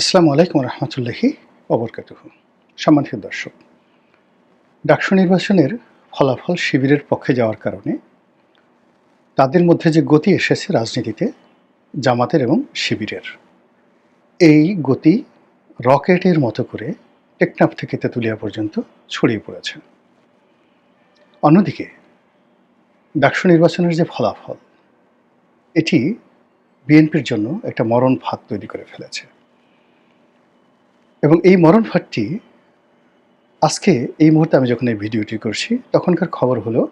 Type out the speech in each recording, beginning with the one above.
আসসালামু আলাইকুম রহমতুল্লাহি অবরকাতুহ সম্মানিত দর্শক, ডাকসু নির্বাচনের ফলাফল শিবিরের পক্ষে যাওয়ার কারণে তাদের মধ্যে যে গতি এসেছে রাজনীতিতে, জামাতের এবং শিবিরের, এই গতি রকেটের মতো করে টেকনাফ থেকে তেঁতুলিয়া পর্যন্ত ছড়িয়ে পড়েছে। অন্যদিকে, ডাকসু নির্বাচনের যে ফলাফল, এটি বিএনপির জন্য একটা মরণ ফাঁদ তৈরি করে ফেলেছে। এবং এই মরণ ফাঁদটি আজকে এই মুহূর্তে আমি যখন এই ভিডিওটি করছি, তখনকার খবর হলো,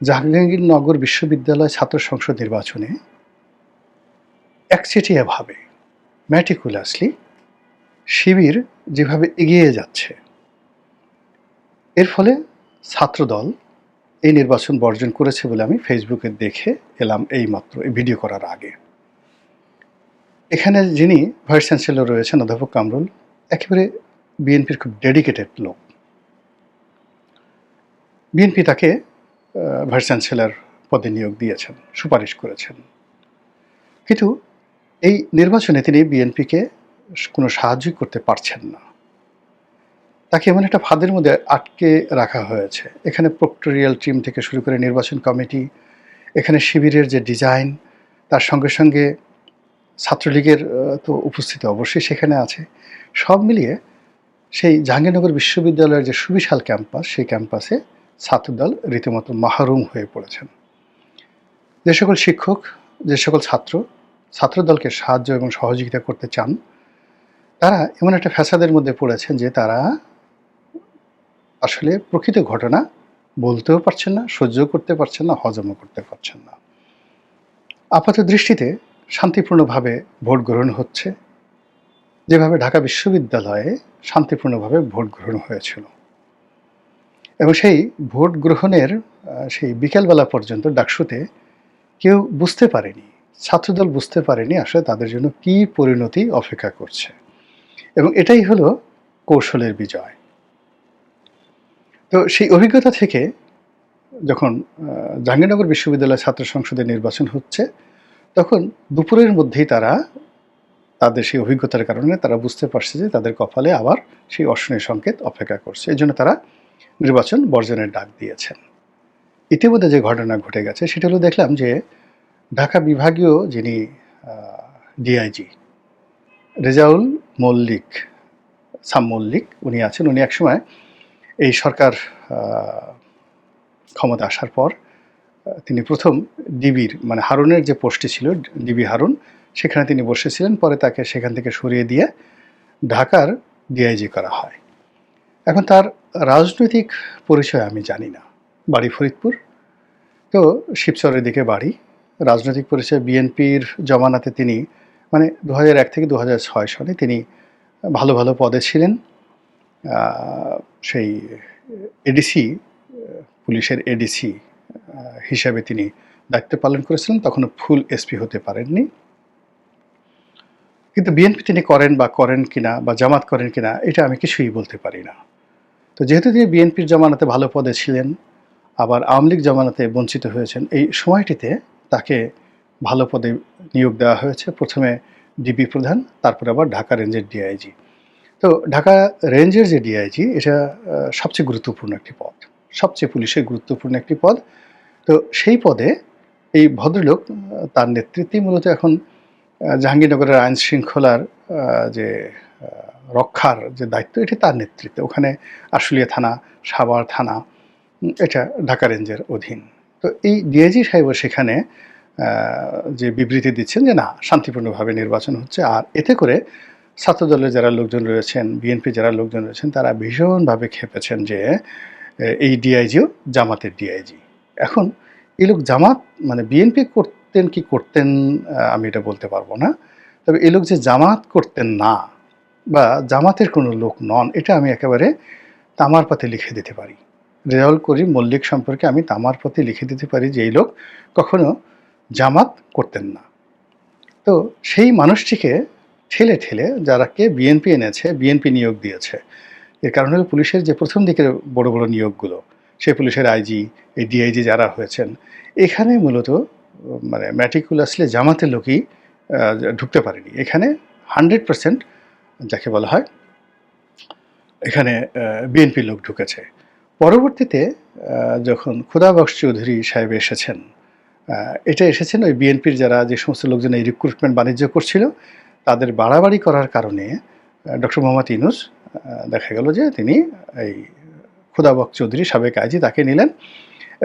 জাহাঙ্গীরনগর বিশ্ববিদ্যালয় ছাত্র সংসদ নির্বাচনে একচেটিয়াভাবে ম্যাটিকুলাসলি শিবির যেভাবে এগিয়ে যাচ্ছে, এর ফলে ছাত্রদল এই নির্বাচন বর্জন করেছে বলে আমি ফেসবুকে দেখে এলাম এই মাত্র, এই ভিডিও করার আগে। এখানে যিনি ভাইস চ্যান্সেলর রয়েছেন অধ্যাপক কামরুল একেবারে বিএনপির খুব ডেডিকেটেড লোক। বিএনপি তাকে ভাইস চ্যান্সেলর পদে নিয়োগ দিয়েছেন, সুপারিশ করেছেন। কিন্তু এই নির্বাচনে তিনি বিএনপিকে কোনো সাহায্যই করতে পারছেন না। তাকে এমন একটা ফাঁদের মধ্যে আটকে রাখা হয়েছে। এখানে প্রক্টোরিয়াল টিম থেকে শুরু করে নির্বাচন কমিটি, এখানে শিবিরের যে ডিজাইন, তার সঙ্গে সঙ্গে ছাত্রলীগের তো উপস্থিতি অবশ্যই সেখানে আছে। সব মিলিয়ে সেই জাহাঙ্গীরনগর বিশ্ববিদ্যালয়ের যে সুবিশাল ক্যাম্পাস, সেই ক্যাম্পাসে ছাত্রদল রীতিমতো মাহরুম হয়ে পড়েছেন। যে সকল শিক্ষক, যে সকল ছাত্র ছাত্রদলকে সাহায্য এবং সহযোগিতা করতে চান, তারা এমন একটা ফ্যাসাদের মধ্যে পড়েছেন যে তারা আসলে প্রকৃত ঘটনা বলতেও পারছেন না সহ্য করতে পারছেন না, হজমও করতে পারছেন না। আপাত দৃষ্টিতে শান্তিপূর্ণভাবে ভোট গ্রহণ হচ্ছে। যেভাবে ঢাকা বিশ্ববিদ্যালয়ে শান্তিপূর্ণভাবে ভোট গ্রহণ হয়েছিল। এবং সেই ভোট গ্রহণের সেই বিকেলবেলা পর্যন্ত ডাকসুতে কেউ বুঝতে পারেনি, ছাত্রদল বুঝতে পারেনি আসলে তাদের জন্য কী পরিণতি অপেক্ষা করছে। এবং এটাই হলো কৌশলের বিজয়। তো সেই অভিজ্ঞতা থেকে যখন জাহাঙ্গীরনগর বিশ্ববিদ্যালয় ছাত্র সংসদের নির্বাচন হচ্ছে তখন দুপুরের মধ্যেই তারা তাদের সেই অভিজ্ঞতার কারণে তারা বুঝতে পারছে যে তাদের কপালে আবার সেই অর্শনের সংকেত অপেক্ষা করছে। এই জন্য তারা নির্বাচন বর্জনের ডাক দিয়েছেন। ইতিমধ্যে যে ঘটনা ঘটে গেছে সেটা হলো দেখলাম যে ঢাকা বিভাগীয় যিনি ডিআইজি রেজাউল মল্লিক, সাম মল্লিক উনি আছেন, উনি একসময় এই সরকার ক্ষমতা আসার পর তিনি প্রথম ডিবির মানে হারুনের যে পোস্টটি ছিল, ডিবি হারুন, সেখানে তিনি বসেছিলেন। পরে তাকে সেখান থেকে সরিয়ে দিয়ে ঢাকার ডিআইজি করা হয়। এখন তার রাজনৈতিক পরিচয় আমি জানি না। বাড়ি ফরিদপুর। তো শিবচরের দিকে বাড়ি। রাজনৈতিক পরিচয় বিএনপির জমানাতে তিনি মানে দু এক থেকে দু ছয় সালে তিনি ভালো ভালো পদে ছিলেন। সেই এডিসি, পুলিশের এডিসি হিসাবে তিনি দায়িত্ব পালন করেছিলেন, তখনও ফুল এসপি হতে পারেননি। কিন্তু বিএনপি তিনি করেন বা করেন কিনা বা জামাত করেন কিনা, এটা আমি কিছুই বলতে পারি না। তো যেহেতু তিনি বিএনপির জমানাতে ভালো পদে ছিলেন, আবার আওয়ামী লীগ জমানাতে বঞ্চিত হয়েছেন, এই সময়টিতে তাকে ভালো পদে নিয়োগ দেওয়া হয়েছে। প্রথমে ডিবি প্রধান, তারপর আবার ঢাকা রেঞ্জের ডিআইজি তো ঢাকা রেঞ্জের যে ডিআইজি এটা সবচেয়ে গুরুত্বপূর্ণ একটি পদ, সবচেয়ে পুলিশের গুরুত্বপূর্ণ একটি পদ। তো সেই পদে এই ভদ্রলোক তার নেতৃত্বেই মূলত এখন জাহাঙ্গীরনগরের আইন শৃঙ্খলার যে রক্ষার যে দায়িত্ব, এটি তার নেতৃত্বে। ওখানে আশুলিয়া থানা, সাভার থানা এটা ঢাকা রেঞ্জের অধীন। তো এই ডিআইজি সাহেব সেখানে যে বিবৃতি দিচ্ছেন যে না, শান্তিপূর্ণভাবে নির্বাচন হচ্ছে, আর এতে করে ছাত্রদলের যারা লোকজন রয়েছেন, বিএনপি যারা লোকজন রয়েছেন, তারা ভীষণভাবে খেপেছেন যে এই ডিআইজিও জামাতের ডিআইজি। এখন এই লোক জামাত মানে বিএনপি করতেন কি করতেন আমি এটা বলতে পারব না। তবে এই লোক যে জামাত করতেন না বা জামাতের কোনো লোক নন, এটা আমি একেবারে তামার পাতে লিখে দিতে পারি। রেজাউল করিম মল্লিক সম্পর্কে আমি তামার পথে লিখে দিতে পারি যে এই লোক কখনো জামাত করতেন না। তো সেই মানুষটিকে ঠেলে ঠেলে যারাকে বিএনপি এনেছে বিএনপি নিয়োগ দিয়েছে, এর কারণ হলো পুলিশের যে প্রথম দিকের বড় বড় নিয়োগগুলো সেই পুলিশের আইজি, এই ডিআইজি যারা হয়েছেন, এখানে মূলত মানে ম্যাটিকুলাসলি জামাতের লোকই ঢুকতে পারেনি। এখানে হান্ড্রেড পার্সেন্ট যাকে বলা হয়, এখানে বিএনপির লোক ঢুকেছে। পরবর্তীতে যখন খুদাবক্স চৌধুরী সাহেব এসেছেন এটা এসেছেন ওই বিএনপির যারা যে সমস্ত লোকজন এই রিক্রুটমেন্ট বাণিজ্য করছিল, তাদের বাড়াবাড়ি করার কারণে ডক্টর মোহাম্মদ ইনুস দেখা গেল যে তিনি এই খুদাবক চৌধুরী সাবেক আইজি তাকে নিলেন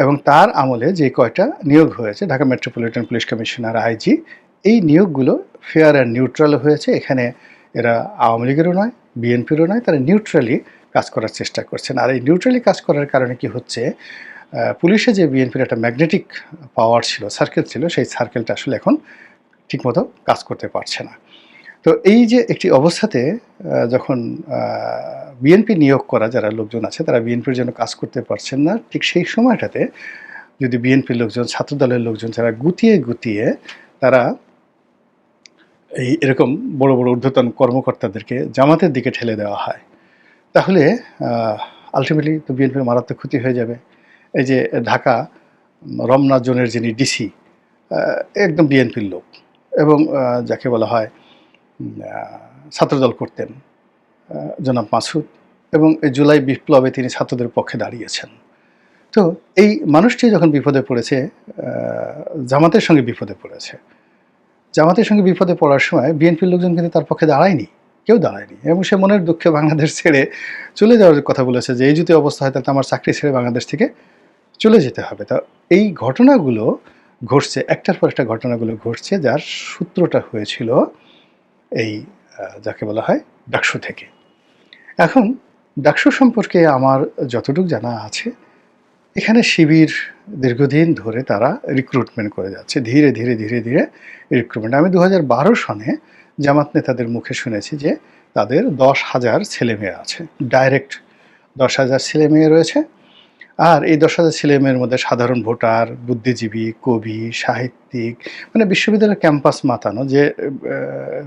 এবং তার আমলে যে কয়টা নিয়োগ হয়েছে Dhaka metropolitan police commissioner IG, এই নিয়োগগুলো ফেয়ার অ্যান্ড নিউট্রাল হয়েছে। এখানে এরা আওয়ামী লীগেরও নয়, বিএনপিরও নয়, তারা নিউট্রালি কাজ করার চেষ্টা করছেন। আর এই নিউট্রালি কাজ করার কারণে কি হচ্ছে পুলিশে যে বিএনপির একটা ম্যাগনেটিক পাওয়ার ছিল, সার্কেল ছিল, সেই সার্কেলটা আসলে এখন ঠিকমতো কাজ করতে পারছে না। তো এই যে একটি অবস্থাতে যখন বিএনপি নিয়োগ করা যারা লোকজন আছে, তারা বিএনপির জন্য কাজ করতে পারছেন না, ঠিক সেই সময়টাতে যদি বিএনপির লোকজন, ছাত্রদলের লোকজন যারা গুতিয়ে গুতিয়ে তারা এই এরকম বড় বড় ঊর্ধ্বতন কর্মকর্তাদেরকে জামাতের দিকে ঠেলে দেওয়া হয়, তাহলে আলটিমেটলি তো বিএনপির মারাত্মক ক্ষতি হয়ে যাবে। এই যে ঢাকা, রমনা জোনের যিনি ডিসি একদম বিএনপির লোক এবং যাকে বলা হয় ছাত্রদল করতেন জনাব মাসুদ। এবং এই জুলাই বিপ্লবে তিনি ছাত্রদের পক্ষে দাঁড়িয়েছেন। তো এই মানুষটি যখন বিপদে পড়েছে জামাতের সঙ্গে বিপদে পড়েছে। জামাতের সঙ্গে বিপদে পড়ার সময় বিএনপির লোকজন কিন্তু তার পক্ষে দাঁড়ায়নি, কেউ দাঁড়ায়নি। এবং সে মনের দুঃখে বাংলাদেশ ছেড়ে চলে যাওয়ার কথা বলেছে যে, এই যদি অবস্থা হয়, তাহলে আমার চাকরি ছেড়ে বাংলাদেশ থেকে চলে যেতে হবে। তা এই ঘটনাগুলো ঘটছে, একটার পর একটা ঘটনাগুলো ঘটছে, যার সূত্রটা হয়েছিল এই যাকে বলা হয় ডাকসু থেকে। এখন, ডাকসু সম্পর্কে আমার যতটুকু জানা আছে, এখানে শিবির দীর্ঘদিন ধরে তারা রিক্রুটমেন্ট করে যাচ্ছে। ধীরে ধীরে ধীরে ধীরে রিক্রুটমেন্ট আমি দু হাজার বারো সনে জামাত নেতাদের মুখে শুনেছি যে তাদের দশ হাজার ছেলেমেয়ে আছে। ডাইরেক্ট দশ হাজার ছেলেমেয়ে রয়েছে। আর এই দশ হাজার ছেলে মেয়ের মধ্যে সাধারণ ভোটার, বুদ্ধিজীবী, কবি, সাহিত্যিক মানে বিশ্ববিদ্যালয়ের ক্যাম্পাস মাতানো যে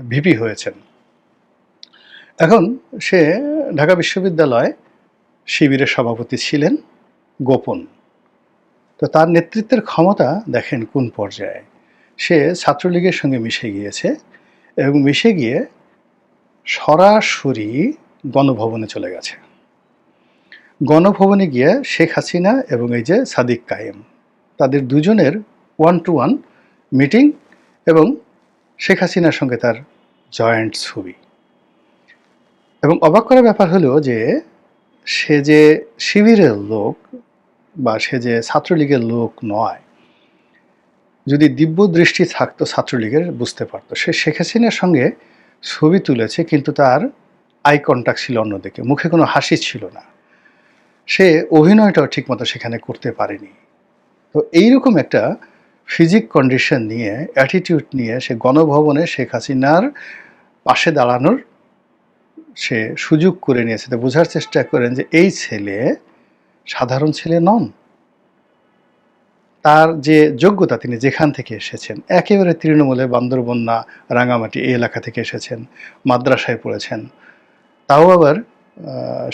ভিপি হয়েছেন। এখন সে ঢাকা বিশ্ববিদ্যালয় শিবিরের সভাপতি ছিলেন গোপন। তো তার নেতৃত্বের ক্ষমতা দেখেন কোন পর্যায়ে। সে ছাত্রলীগের সঙ্গে মিশে গিয়েছে এবং মিশে গিয়ে সরাসরি গণভবনে চলে গেছে। গণভবনে গিয়ে শেখ হাসিনা এবং এই যে সাদিক কায়েম, তাদের দুজনের ওয়ান টু ওয়ান মিটিং এবং শেখ হাসিনার সঙ্গে তার জয়েন্ট ছবি। এবং অবাক করার ব্যাপার হলো যে সে যে শিবিরের লোক বা সে যে ছাত্রলীগের লোক নয়, যদি দিব্য দৃষ্টি থাকতো ছাত্রলীগের, বুঝতে পারতো। সে শেখ হাসিনার সঙ্গে ছবি তুলেছে কিন্তু তার আই কন্ট্যাক্ট ছিল অন্যদিকে, মুখে কোনো হাসি ছিল না। সে অভিনয়টাও ঠিকমতো সেখানে করতে পারেনি। তো এইরকম একটা ফিজিক কন্ডিশন নিয়ে অ্যাটিটিউড নিয়ে সে গণভবনে শেখ হাসিনার পাশে দাঁড়ানোর সে সুযোগ করে নিয়েছে। তো বোঝার চেষ্টা করেন যে এই ছেলে সাধারণ ছেলে নন। তার যে যোগ্যতা তিনি যেখান থেকে এসেছেন, একেবারে তৃণমূলে বান্দরবন্যা রাঙামাটি এই এলাকা থেকে এসেছেন, মাদ্রাসায় পড়েছেন। তাও আবার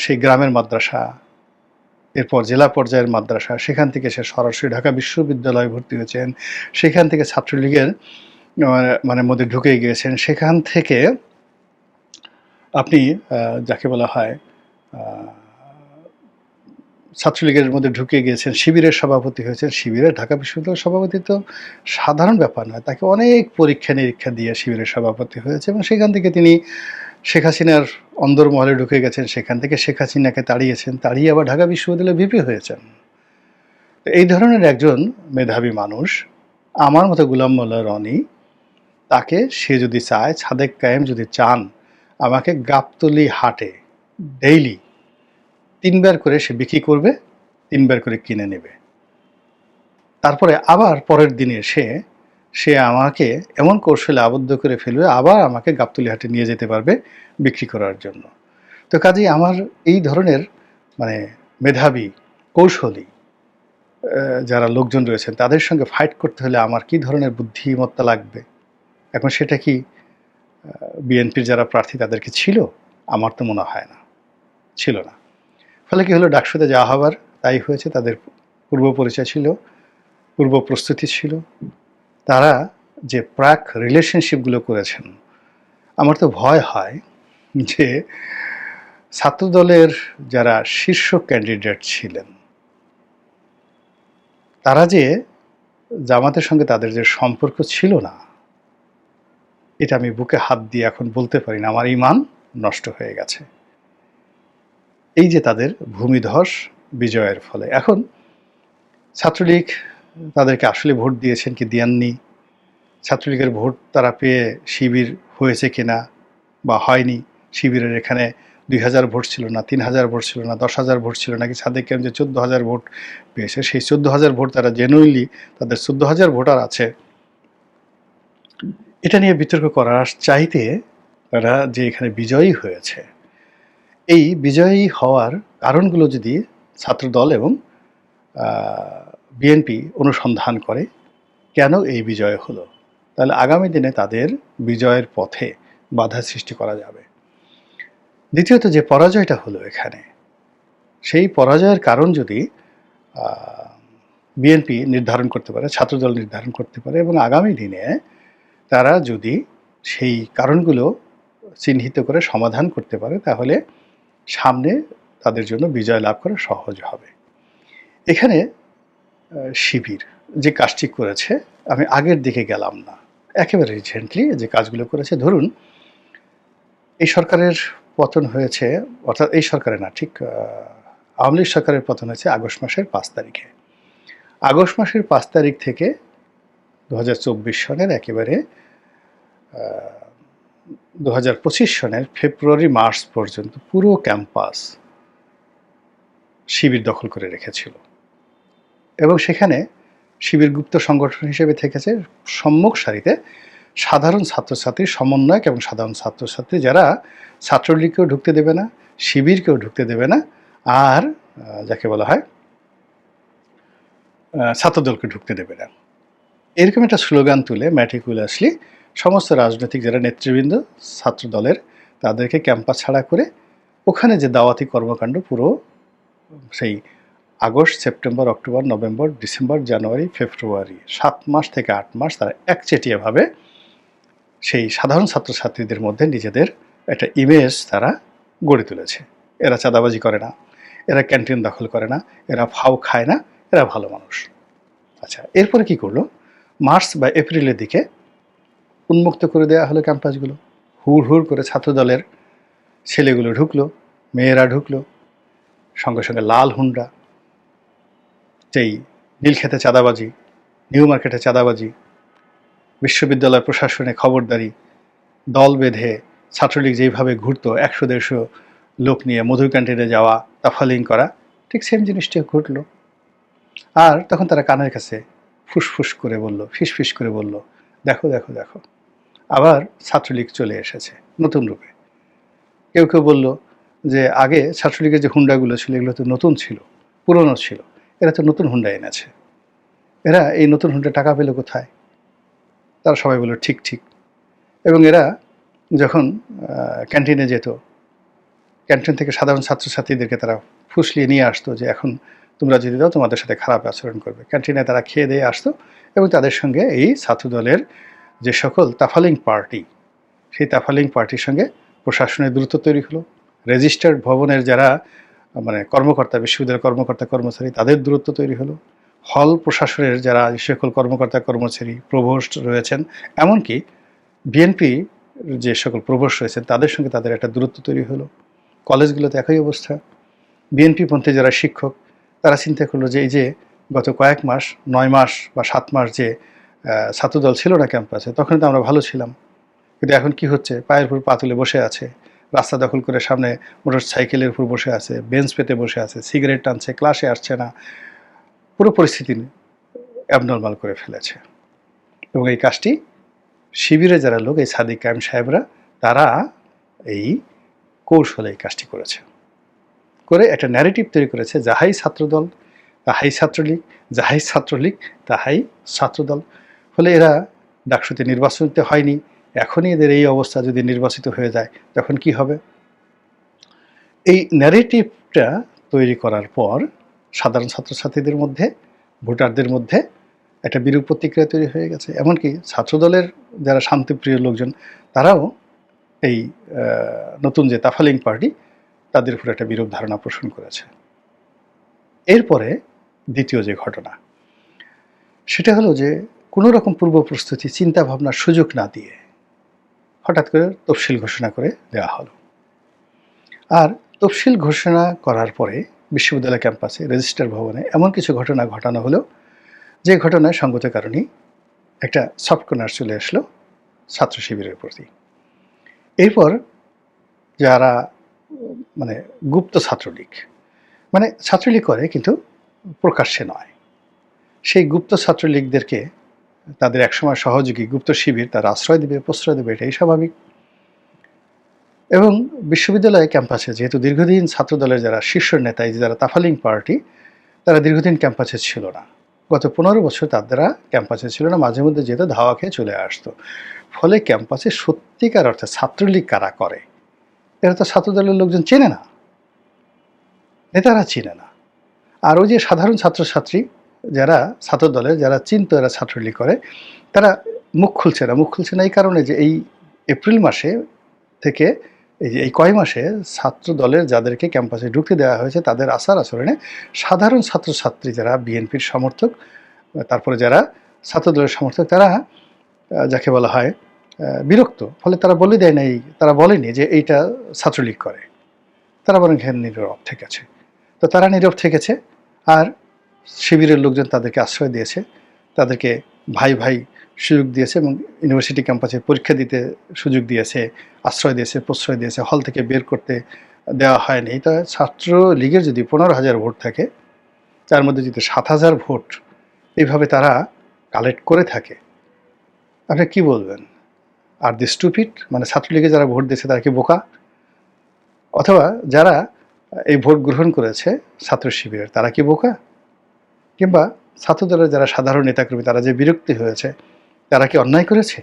সেই গ্রামের মাদ্রাসা এরপর জেলা পর্যায়ের মাদ্রাসা, সেখান থেকে সে সরাসরি ঢাকা বিশ্ববিদ্যালয়ে ভর্তি হয়েছেন। সেখান থেকে ছাত্রলীগের মানে মধ্যে ঢুকে গিয়েছেন। সেখান থেকে আপনি যাকে বলা হয় ছাত্রলীগের মধ্যে ঢুকে গিয়েছেন, শিবিরের সভাপতি হয়েছেন। শিবিরের ঢাকা বিশ্ববিদ্যালয়ের সভাপতি তো সাধারণ ব্যাপার নয়। তাকে অনেক পরীক্ষা নিরীক্ষা দিয়ে শিবিরের সভাপতি হয়েছে এবং সেখান থেকে তিনি শেখ হাসিনার অন্দরমহলে ঢুকে গেছেন, সেখান থেকে শেখ হাসিনাকে তাড়িয়েছেন, তাড়িয়ে আবার ঢাকা বিশ্ববিদ্যালয়ে ভিপি হয়েছেন। এই ধরনের একজন মেধাবী মানুষ, আমার মতো গুলাম মোল্লা রনি, তাকে সে যদি চায়, সাদেক কায়েম যদি চান, আমাকে গাবতলি হাটে ডেইলি তিনবার করে সে বিক্রি করবে, তিনবার করে কিনে নেবে। তারপরে আবার পরের দিনে সে সে আমাকে এমন কৌশলে আবদ্ধ করে ফেলবে, আবার আমাকে গাবতলি হাটে নিয়ে যেতে পারবে বিক্রি করার জন্য। তো কাজেই আমার এই ধরনের মানে মেধাবী, কৌশলী যারা লোকজন রয়েছেন, তাদের সঙ্গে ফাইট করতে হলে আমার কি ধরনের বুদ্ধিমত্তা লাগবে? এখন সেটা কি বিএনপির যারা প্রার্থী তাদেরকে ছিল? আমার তো মনে হয় না। ছিল না। ফলে কি হলো, ডাকসুতে যাওয়া হবার তাই হয়েছে, তাদের পূর্ব পরিচয় ছিল, পূর্ব প্রস্তুতি ছিল। তারা যে প্রাক রিলেশনশিপগুলো করেছেন, আমার তো ভয় হয় যে ছাত্রদলের যারা শীর্ষ ক্যান্ডিডেট ছিলেন, তারা যে জামাতের সঙ্গে তাদের যে সম্পর্ক ছিল না, এটা আমি বুকে হাত দিয়ে এখন বলতে পারি না, আমার ইমান নষ্ট হয়ে গেছে। এই যে তাদের ভূমিধস বিজয়ের ফলে। এখন ছাত্রলীগ তাদেরকে আসলে ভোট দিয়েছেন কি দেননি? ছাত্রলীগের ভোট তারা পেয়ে শিবির হয়েছে কিনা বা হয়নি? শিবিরের এখানে দুই হাজার ভোট ছিল না, তিন হাজার ভোট ছিল না, দশ হাজার ভোট ছিল নাকি সাদেক কেম যে চোদ্দ হাজার ভোট পেয়েছে? সেই চোদ্দ হাজার ভোট তারা জেনুইনলি তাদের চোদ্দ হাজার ভোটার আছে। এটা নিয়ে বিতর্ক করার চাইতে তারা যে এখানে বিজয়ী হয়েছে, এই বিজয়ী হওয়ার কারণগুলো যদি ছাত্রদল এবং বিএনপি অনুসন্ধান করে, কেন এই বিজয় হলো? তাহলে আগামী দিনে তাদের বিজয়ের পথে বাধা সৃষ্টি করা যাবে। দ্বিতীয়ত যে পরাজয়টা হলো এখানে, সেই পরাজয়ের কারণ যদি বিএনপি নির্ধারণ করতে পারে, ছাত্রদল নির্ধারণ করতে পারে এবং আগামী দিনে তারা যদি সেই কারণগুলো চিহ্নিত করে সমাধান করতে পারে, তাহলে সামনে তাদের জন্য বিজয় লাভ করা সহজ হবে। এখানে শিবির যে কাজটি করেছে, আমি আগের দিকে গেলাম না। একেবারে রিসেন্টলি যে কাজগুলো করেছে, ধরুন, এই সরকারের পতন হয়েছে, অর্থাৎ এই সরকারে না, ঠিক আওয়ামী লীগ সরকারের পতন হয়েছে আগস্ট মাসের পাঁচ তারিখে। আগস্ট মাসের পাঁচ তারিখ থেকে দু হাজার চব্বিশ সনের একেবারে দু হাজার পঁচিশ সনের ফেব্রুয়ারি, মার্চ পর্যন্ত পুরো ক্যাম্পাস শিবির দখল করে রেখেছিল। এবং সেখানে শিবির গুপ্ত সংগঠন হিসেবে থেকেছে সম্মুখ সারিতে সাধারণ ছাত্রছাত্রীর সমন্বয়ক এবং সাধারণ ছাত্রছাত্রী যারা ছাত্রলীগকেও ঢুকতে দেবে না, শিবিরকেও ঢুকতে দেবে না, আর যাকে বলা হয় ছাত্রদলকে ঢুকতে দেবে না। এরকম একটা স্লোগান তুলে ম্যাটিকুলাসলি সমস্ত রাজনৈতিক যারা নেতৃবৃন্দ ছাত্রদলের, তাদেরকে ক্যাম্পাস ছাড়া করে ওখানে যে দাওয়াতি কর্মকাণ্ড পুরো সেই August, September, October, November, December, January, February, সাত মাস থেকে আট মাস তারা একচেটিয়াভাবে সেই সাধারণ ছাত্রছাত্রীদের মধ্যে নিজেদের একটা ইমেজ তারা গড়ে তুলেছে। এরা চাঁদাবাজি করে না, এরা ক্যান্টিন দখল করে না, এরা ফাও খায় না, এরা ভালো মানুষ। আচ্ছা এরপরে কি করল? মার্চ বা এপ্রিলের দিকে উন্মুক্ত করে দেওয়া হলো ক্যাম্পাসগুলো। হুড় হুড় করে ছাত্রদলের ছেলেগুলো ঢুকলো, মেয়েরা ঢুকলো, সঙ্গে সঙ্গে লাল হুন্ডা যেই নীলক্ষেতে চাঁদাবাজি, নিউ মার্কেটে চাঁদাবাজি, বিশ্ববিদ্যালয় প্রশাসনে খবরদারি, দল বেঁধে ছাত্রলীগ যেইভাবে ঘুরত, একশো দেড়শো লোক নিয়ে মধুর ক্যান্টিনে যাওয়া, তাফালিং করা, ঠিক সেম জিনিসটা ঘটলো। আর তখন তারা কানের কাছে ফুসফুস করে বলল, ফিসফিস করে বলল, দেখো দেখো দেখো, আবার ছাত্রলীগ চলে এসেছে, নতুন রূপে। কেউ কেউ বলল যে, আগে ছাত্রলীগের যে হুন্ডাগুলো ছিল, এগুলো তো নতুন ছিল, পুরনো ছিল। এরা তো নতুন হুন্ডা এনেছে এরা এই নতুন হুন্ডা টাকা পেল কোথায়? তারা সবাই বলল ঠিক ঠিক। এবং এরা যখন ক্যান্টিনে যেত ক্যান্টিন থেকে সাধারণ ছাত্রছাত্রীদেরকে তারা ফুসলিয়ে নিয়ে আসতো যে এখন তোমরা যদি দাও, তোমাদের সাথে খারাপ আচরণ করবে। ক্যান্টিনে তারা খেয়ে দিয়ে আসতো এবং তাদের সঙ্গে এই ছাত্রদলের যে সকল তাফালিং পার্টি, সেই তাফালিং পার্টির সঙ্গে প্রশাসনের দূরত্ব তৈরি হলো। রেজিস্টার্ড ভবনের যারা মানে কর্মকর্তা, বিশ্ববিদ্যালয়ের কর্মকর্তা, কর্মচারী, তাদের দূরত্ব তৈরি হলো। হল প্রশাসনের যারা সকল কর্মকর্তা, কর্মচারী, প্রভোস্ট রয়েছেন, এমনকি বিএনপি যে সকল প্রভোস্ট রয়েছেন, তাদের সঙ্গে তাদের একটা দূরত্ব তৈরি হলো। কলেজগুলোতে একই অবস্থা। বিএনপি পন্থী যারা শিক্ষক, তারা চিন্তা করল যে এই যে গত কয়েক মাস, নয় মাস বা সাত মাস যে ছাত্রদল ছিল না ক্যাম্পাসে, তখন তো আমরা ভালো ছিলাম। কিন্তু এখন কি হচ্ছে? পায়ের উপর পা তুলে বসে আছে। রাস্তা দখল করে সামনে মোটর সাইকেলের উপর বসে আছে, বেঞ্চ পেতে বসে আছে, সিগারেট টানছে, ক্লাসে আসছে না। পুরো পরিস্থিতি অ্যাবনর্মাল করে ফেলেছে। এবং এই কাজটি শিবিরে যারা লোক, এই সাদিক কায়েম সাহেবরা, তারা এই কৌশলে এই কাজটি করেছে। করে একটা ন্যারেটিভ তৈরি করেছে, যাহাই ছাত্রদল, তাহাই ছাত্রলীগ, যাহাই ছাত্রলীগ, তাহাই ছাত্রদল। ফলে এরা ডাকসুতে নির্বাচিত হয়নি। এখনই এদের এই অবস্থা যদি নির্বাচিত হয়ে যায়, তখন কি হবে? এই ন্যারেটিভটা তৈরি করার পর সাধারণ ছাত্রছাত্রীদের মধ্যে, ভোটারদের মধ্যে একটা বিরূপ প্রতিক্রিয়া তৈরি হয়ে গেছে। এমনকি ছাত্রদলের যারা শান্তিপ্রিয় লোকজন, তারাও এই নতুন যে তাফালিং পার্টি, তাদের উপর একটা বিরূপ ধারণা পোষণ করেছে। এরপরে দ্বিতীয় যে ঘটনা, সেটা হলো যে কোনো রকম পূর্ব প্রস্তুতি চিন্তা ভাবনার সুযোগ না দিয়ে হঠাৎ করে তফসিল ঘোষণা করে দেওয়া হলো। আর তফসিল ঘোষণা করার পরে বিশ্ববিদ্যালয় ক্যাম্পাসে রেজিস্টার ভবনে এমন কিছু ঘটনা ঘটানো হলো, যে ঘটনায় সঙ্গত কারণেই একটা সফট কর্নার চলে আসলো ছাত্র শিবিরের প্রতি। এরপর যারা মানে গুপ্ত ছাত্রলীগ মানে ছাত্রলীগ করে কিন্তু প্রকাশ্যে নয়। সেই গুপ্ত ছাত্রলীগদেরকে তাদের একসময় সহযোগী গুপ্ত শিবির, তারা আশ্রয় দেবে, প্রশ্রয় দেবে, এটাই স্বাভাবিক। এবং বিশ্ববিদ্যালয় ক্যাম্পাসে, যেহেতু দীর্ঘদিন ছাত্রদলের যারা শীর্ষ নেতা যারা তাফালিং পার্টি, তারা দীর্ঘদিন ক্যাম্পাসে ছিল না। গত পনেরো বছর তারা ক্যাম্পাসে ছিল না, মাঝে মধ্যে যেত, ধাওয়া খেয়ে চলে আসতো। ফলে ক্যাম্পাসে সত্যিকার অর্থে ছাত্রলীগ কারা করে? এরা তো ছাত্রদলের লোকজন চেনে না। নেতারা চেনে না। আর ওই যে সাধারণ ছাত্রছাত্রী যারা ছাত্রদলের যারা চিন্ত এরা ছাত্রলীগ করে, তারা মুখ খুলছে না। মুখ খুলছে না এই কারণে যে এই এপ্রিল মাসে থেকে এই যে এই কয় মাসে ছাত্র দলের যাদেরকে ক্যাম্পাসে ঢুকতে দেওয়া হয়েছে, তাদের আচার আচরণে সাধারণ ছাত্রছাত্রী যারা বিএনপির সমর্থক, তারপরে যারা ছাত্র দলের সমর্থক, তারা যাকে বলা হয় বিরক্ত। ফলে তারা বলে দেয় না এই তারা বলেনি যে এইটা ছাত্রলীগ করে। তারা বলেন এখানে নীরব থেকেছে তো তারা নীরব থেকেছে। আর শিবিরের লোকজন তাদেরকে আশ্রয় দিয়েছে, তাদেরকে ভাই ভাই সুযোগ দিয়েছে এবং ইউনিভার্সিটি ক্যাম্পাসে পরীক্ষা দিতে সুযোগ দিয়েছে, আশ্রয় দিয়েছে, প্রশ্রয় দিয়েছে, হল থেকে বের করতে দেওয়া হয়নি। এটা ছাত্র লীগের যদি পনেরো হাজার ভোট থাকে, তার মধ্যে যদি সাত হাজার ভোট এইভাবে তারা কালেক্ট করে থাকে, আপনি কি বলবেন? আর দি স্টুপিড মানে ছাত্রলীগে যারা ভোট দিয়েছে, তারা কি বোকা? অথবা যারা এই ভোট গ্রহণ করেছে ছাত্র শিবিরের, তারা কি বোকা? কিংবা ছাত্রদলের যারা সাধারণ নেতাকর্মী, তারা যে বিরক্তি হয়েছে, তারা কি অন্যায় করেছে?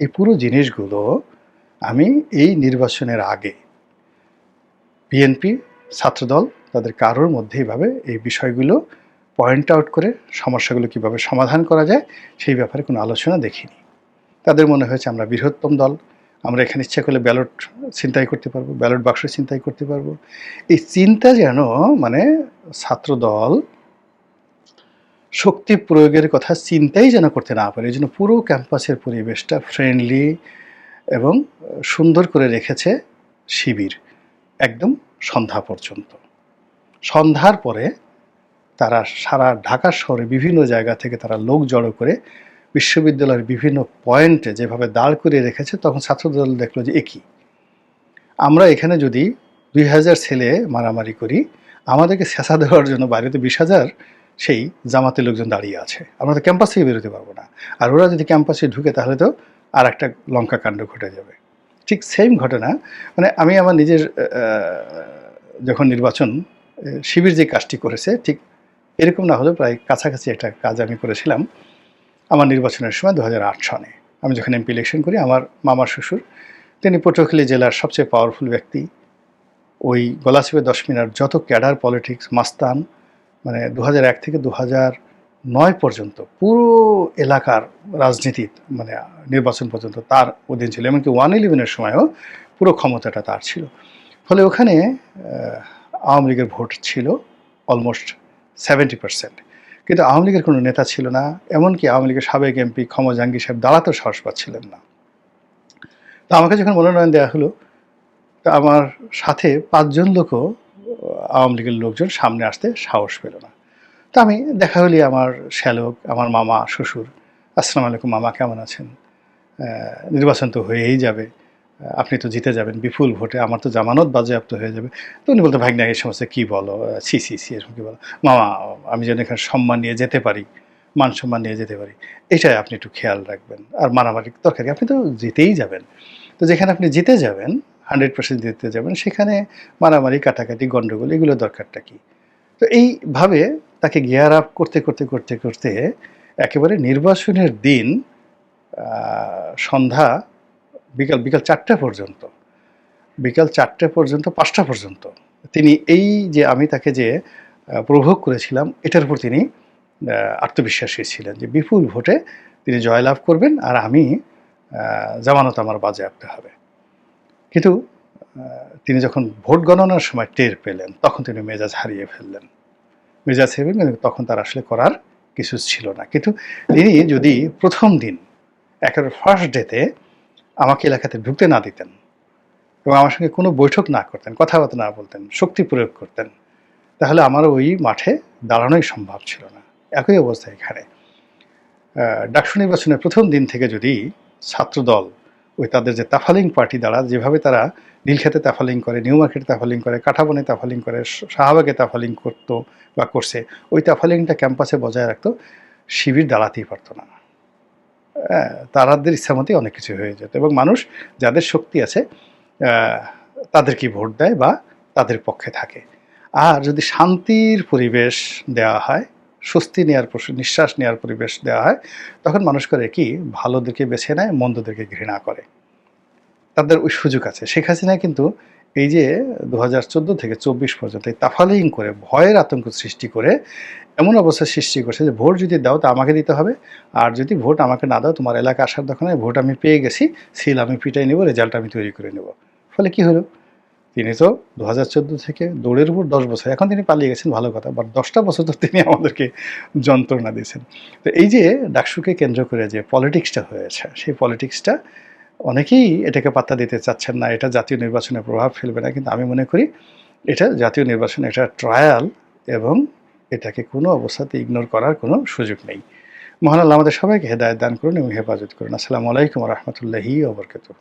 এই পুরো জিনিসগুলো আমি এই নির্বাচনের আগে বিএনপি ছাত্রদল, তাদের কারোর মধ্যে এইভাবে এই বিষয়গুলো পয়েন্ট আউট করে সমস্যাগুলো কীভাবে সমাধান করা যায়, সেই ব্যাপারে কোনো আলোচনা দেখিনি। তাদের মনে হয়েছে আমরা বৃহত্তম দল, আমরা এখানে ইচ্ছা করলে ব্যালট চিন্তাই করতে পারব, ব্যালট বাক্স চিন্তাই করতে পারব। এই চিন্তা যেন মানে ছাত্রদল শক্তি প্রয়োগের কথা চিন্তাই যেন করতে না পারে। এই জন্য পুরো ক্যাম্পাসের পরিবেশটা ফ্রেন্ডলি এবং সুন্দর করে রেখেছে শিবির একদম সন্ধ্যা পর্যন্ত। সন্ধ্যার পরে তারা সারা ঢাকা শহরে বিভিন্ন জায়গা থেকে তারা লোক জড়ো করে বিশ্ববিদ্যালয়ের বিভিন্ন পয়েন্টে যেভাবে দাঁড় করিয়ে রেখেছে, তখন ছাত্রদল দেখল যে একই আমরা এখানে যদি দুই হাজার ছেলে মারামারি করি, আমাদেরকে শেষা দেওয়ার জন্য বাইরেতে বিশ হাজার সেই জামাতের লোকজন দাঁড়িয়ে আছে। আমরা তো ক্যাম্পাস থেকে বেরোতে পারব না। আর ওরা যদি ক্যাম্পাসে ঢুকে তাহলে তো আর একটা লঙ্কা কাণ্ড ঘটে যাবে। ঠিক সেম ঘটনা মানে আমি আমার নিজের যখন নির্বাচন শিবির যে কাজটি করেছে, ঠিক এরকম না হলেও প্রায় কাছাকাছি একটা কাজ আমি করেছিলাম আমার নির্বাচনের সময় দু হাজার আট সনে। আমি যখন এমপি ইলেকশন করি, আমার মামার শ্বশুর, তিনি পটুয়াখালী জেলার সবচেয়ে পাওয়ারফুল ব্যক্তি। ওই গলাচিপে দশ মিনার যত ক্যাডার পলিটিক্স মাস্তান মানে দু এক থেকে দু নয় পর্যন্ত পুরো এলাকার রাজনীতি মানে নির্বাচন পর্যন্ত তার অধীন ছিল এমনকি ওয়ান ইলেভেনের সময়ও পুরো ক্ষমতাটা তার ছিল। ফলে ওখানে আওয়ামী লীগের ভোট ছিল অলমোস্ট সেভেন্টি পার্সেন্ট কিন্তু আওয়ামী লীগের কোনো নেতা ছিল না, এমনকি আওয়ামী লীগের সাবেক এমপি ক্ষম জাহাঙ্গীর সাহেব দাঁড়াতেও সাহস পাচ্ছিলেন না। তো আমাকে যখন মনোনয়ন দেওয়া হলো, তো আমার সাথে পাঁচজন লোকও আওয়ামী লীগের লোকজন সামনে আসতে সাহস পেল না। তো আমি দেখা হলি আমার শ্যালক, আমার মামা, শ্বশুর, আসসালামু আলাইকুম মামা, কেমন আছেন? নির্বাচন তো হয়েই যাবে। আপনি তো জিতে যাবেন বিপুল ভোটে, আমার তো জামানত বাজেয়াপ্ত হয়ে যাবে। তো উনি বলতে, ভাগ্না, এই সমস্ত কী বলো? সি সি সি এরকম কী বলো? মামা, আমি যেন এখানে সম্মান নিয়ে যেতে পারি, মান সম্মান নিয়ে যেতে পারি, এটাই আপনি একটু খেয়াল রাখবেন। আর মারামারি দরকার আপনি তো জিতেই যাবেন। তো যেখানে আপনি জিতে যাবেন হান্ড্রেড পার্সেন্ট দিতে যাবেন, সেখানে মারামারি, কাটাকাটি গণ্ডগোল এগুলো দরকারটা কি? তো এইভাবে তাকে গিয়ার আপ করতে করতে করতে করতে একেবারে নির্বাচনের দিন সন্ধ্যা বিকাল বিকাল চারটা পর্যন্ত, বিকাল চারটে পর্যন্ত, পাঁচটা পর্যন্ত, তিনি এই যে আমি তাকে যে প্রভোগ করেছিলাম, এটার উপর তিনি আত্মবিশ্বাসী ছিলেন যে বিপুল ভোটে তিনি জয়লাভ করবেন, আর আমি জামানত আমার বাজে বাজেয়াপ্ত হবে। কিন্তু তিনি যখন ভোট গণনার সময় টের পেলেন, তখন তিনি মেজাজ হারিয়ে ফেললেন। মেজাজ হারিয়ে কিন্তু তখন তার আসলে করার কিছু ছিল না। কিন্তু তিনি যদি প্রথম দিন, একেবারে ফার্স্ট ডেতে আমাকে এলাকাতে ঢুকতে না দিতেন এবং আমার সঙ্গে কোনো বৈঠক না করতেন, কথাবার্তা না বলতেন, শক্তি প্রয়োগ করতেন, তাহলে আমার ওই মাঠে দাঁড়ানোই সম্ভব ছিল না। একই অবস্থা এখানে। ডাকসু নির্বাচনের প্রথম দিন থেকে যদি ছাত্রদল ওই তাদের যে তাফালিং পার্টি দ্বারা যেভাবে তারা নীলক্ষেতে তাফালিং করে নিউ মার্কেটে তাফালিং করে কাঠাবনে তাফালিং করে শাহবাগে তাফালিং করতো বা করছে ওই তাফালিংটা ক্যাম্পাসে বজায় রাখতো শিবির দাঁড়াতেই পারতো না। হ্যাঁ, তারাদের ইচ্ছামতেই অনেক কিছু হয়ে যেত এবং মানুষ যাদের শক্তি আছে তাদেরকে ভোট দেয় বা তাদের পক্ষে থাকে। আর যদি শান্তির পরিবেশ দেওয়া হয় স্বস্তি নেওয়ার নিঃশ্বাস নেওয়ার পরিবেশ দেওয়া হয়, তখন মানুষ করে কি, ভালো দিকে বেছে নেয় মন্দদেরকে ঘৃণা করে। তাদের ওই সুযোগ আছে। শেখ হাসিনা কিন্তু এই যে দু হাজার চোদ্দ থেকে চব্বিশ পর্যন্ত এই তাফালিং করে, ভয়ের আতঙ্ক সৃষ্টি করে, এমন অবস্থা সৃষ্টি করছে যে ভোট যদি দাও তা আমাকে দিতে হবে, আর যদি ভোট আমাকে না দাও, তোমার এলাকা আসার দোকানে ভোট আমি পেয়ে গেছি, সিল আমি পিটাই নেব, রেজাল্ট আমি তৈরি করে নেব। ফলে কি হলো? তিনি তো দু হাজার চোদ্দ থেকে দৌড়ের উপর দশ বছর, এখন তিনি পালিয়ে গেছেন ভালো কথা বাট দশটা বছর তো তিনি আমাদেরকে যন্ত্রণা দিয়েছেন। তো এই যে ডাকসুকে কেন্দ্র করে যে পলিটিক্সটা হয়েছে, সেই পলিটিক্সটা অনেকেই এটাকে পাত্তা দিতে চাচ্ছেন না, এটা জাতীয় নির্বাচনে প্রভাব ফেলবে না, কিন্তু আমি মনে করি এটা জাতীয় নির্বাচনে এটা ট্রায়াল এবং এটাকে কোনো অবস্থাতে ইগনোর করার কোনো সুযোগ নেই। মহান আল্লাহ আমাদের সবাইকে হেদায়ত দান করুন এবং হেফাজত করুন। আসসালামু আলাইকুম রহমতুল্লাহি ওবরকাতুহ